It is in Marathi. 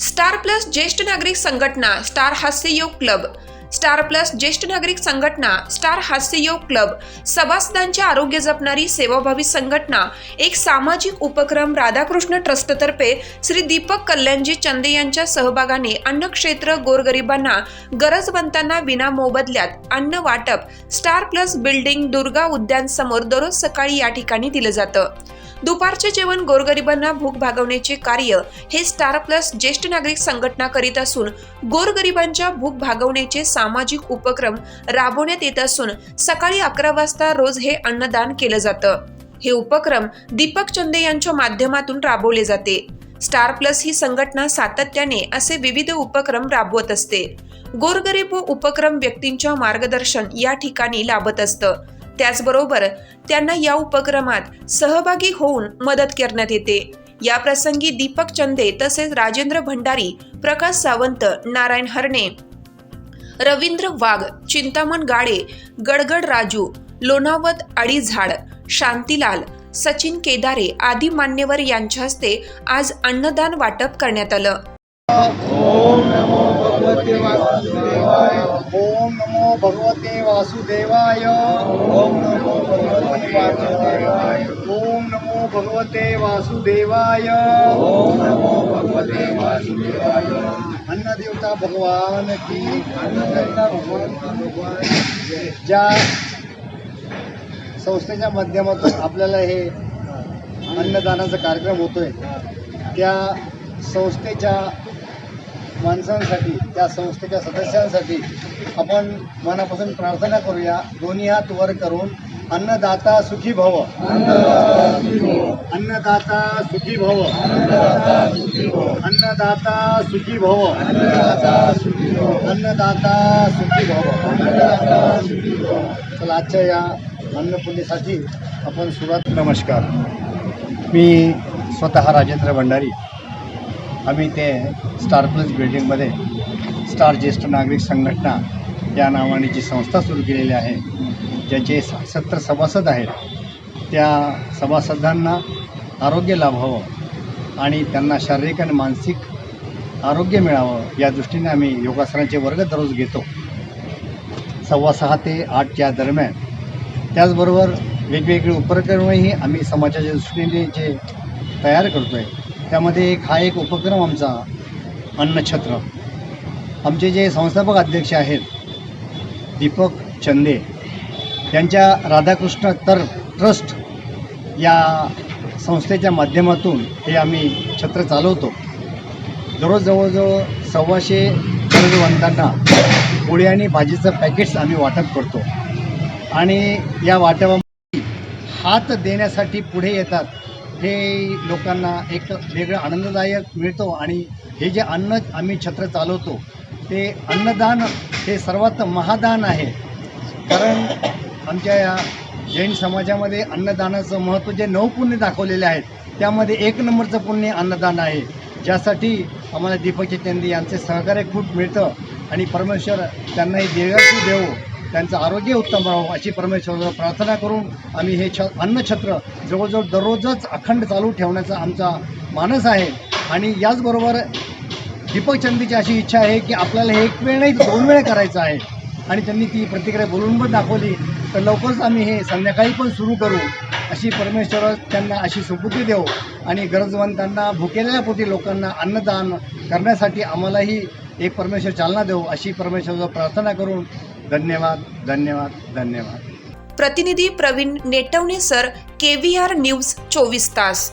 स्टार प्लस ज्येष्ठ नागरिक संघटना स्टार हास्ययोग क्लब. स्टार प्लस ज्येष्ठ नागरिक संघटना स्टार हास्ययोग क्लब. सभासदांचे आरोग्य जपणारी सेवाभावी संघटना एक सामाजिक उपक्रम राधाकृष्ण ट्रस्टतर्फे श्री दीपक कल्याणजी चंदे यांच्या सहभागाने अन्न क्षेत्र गोरगरिबांना गरजवंतांना विना मोबदल्यात अन्न वाटप स्टार प्लस बिल्डिंग दुर्गा उद्यान समोर दररोज सकाळी या ठिकाणी दिलं जातं. दुपारचे जेवण गोरगरिबांना भूक भागवण्याचे कार्य हे स्टार प्लस ज्येष्ठ नागरिक संघटना करीत असून गोरगरिबांच्या भूक भागवण्याचे सामाजिक उपक्रम राबवण्यात येत असून सकाळी अकरा वाजता रोज हे अन्नदान केलं जातं. हे उपक्रम दीपक चंदे यांच्या माध्यमातून राबवले जाते. स्टार प्लस ही संघटना सातत्याने असे विविध उपक्रम राबवत असते. गोरगरीब उपक्रम व्यक्तींच्या मार्गदर्शन या ठिकाणी लाभत असतं. त्याचबरोबर त्यांना या उपक्रमात सहभागी होऊन मदत करण्यात येते. या प्रसंगी दीपक चंदे तसेच राजेंद्र भंडारी प्रकाश सावंत नारायण हरणे रवींद्र वाघ चिंतामण गाडे गडगड राजू लोणावत अडीझाड शांतीलाल सचिन केदारे आदी मान्यवर यांच्या हस्ते आज अन्नदान वाटप करण्यात आलं. ओम नमो भगवते वासुदेवाय। ओम नमो भगवते वासुदेवाय ओम नमो भगवते वासुदेवाय ओम नमो भगवते वासुदेवाय अन्न देवता भगवान की अन्न देवता भगवान भगवान ज्या संस्थेच्या माध्यमातून आपल्याला हे अन्नदानाचा कार्यक्रम होतोय त्या संस्थेच्या माणसांसाठी त्या संस्थेच्या सदस्यांसाठी आपण मनापासून प्रार्थना करूया. दोन्ही हात वर करून अन्नदाता सुखी भव. अन्नदाता सुखी भव. अन्नदाता सुखी भव. अन्नदाता सुखी भव. चला आजच्या या अन्नपूर्णेसाठी आपण सुरुवात नमस्कार. मी स्वतः राजेंद्र भंडारी. आम्ही ते स्टार प्लस बिल्डिंगमध्ये स्टार ज्येष्ठ नागरिक संघटना या नावाने जी संस्था सुरू केलेली आहे ज्याचे सत्तर सभासद आहेत त्या सभासदांना आरोग्य लाभावं आणि त्यांना शारीरिक आणि मानसिक आरोग्य मिळावं या दृष्टीने आम्ही योगासनाचे वर्ग दररोज घेतो. सव्वा सहा ते आठच्या दरम्यान. त्याचबरोबर वेगवेगळे उपक्रमही आम्ही समाजाच्या दृष्टीने जे तयार करतो आहे त्यामध्ये एक हा एक उपक्रम आमचा अन्नछत्र. आमचे जे संस्थापक अध्यक्ष आहेत दीपक चंदे यांच्या राधाकृष्ण तर ट्रस्ट या संस्थेच्या माध्यमातून हे आम्ही छत्र चालवतो. दररोज जवळजवळ सव्वाशे गरजवंतांना पोळी आणि भाजीचं पॅकेट्स आम्ही वाटप करतो. आणि या वाटपामध्ये हात देण्यासाठी पुढे येतात हे लोकांना एक वेगळं आनंददायक मिळतो आणि हे जे अन्न आम्ही छत्र चालवतो ते अन्नदान हे सर्वात महादान आहे. कारण आमच्या या जैन समाजामध्ये अन्नदानाचं महत्त्व जे नऊ पुण्य दाखवलेले आहेत त्यामध्ये एक नंबरचं पुण्य अन्नदान आहे. ज्यासाठी आम्हाला दीपक चंदी यांचे सहकार्य खूप मिळतं आणि परमेश्वर त्यांनाही दीर्घायू देवो. त्यांचं आरोग्य उत्तम राहावं अशी परमेश्वराला प्रार्थना करून आम्ही हे छ अन्नछत्र जवळजवळ दररोजच अखंड चालू ठेवण्याचा आमचा मानस आहे. आणि याचबरोबर दीपक चंदीची अशी इच्छा आहे की आपल्याला हे एक वेळ नाही दोन वेळ करायचं आहे. आणि त्यांनी ती प्रतिक्रिया बोलून पण दाखवली. तर लवकरच आम्ही हे संध्याकाळी पण सुरू करू अशी परमेश्वर त्यांना अशी सुबुद्धी देऊ. आणि गरजवंतांना भुकेलेल्या पोटी लोकांना अन्नदान करण्यासाठी आम्हालाही एक परमेश्वर चालना देऊ अशी परमेश्वराला प्रार्थना करून धन्यवाद धन्यवाद धन्यवाद. प्रतिनिधी Praveen Netwane sir K R news चोवीस तास.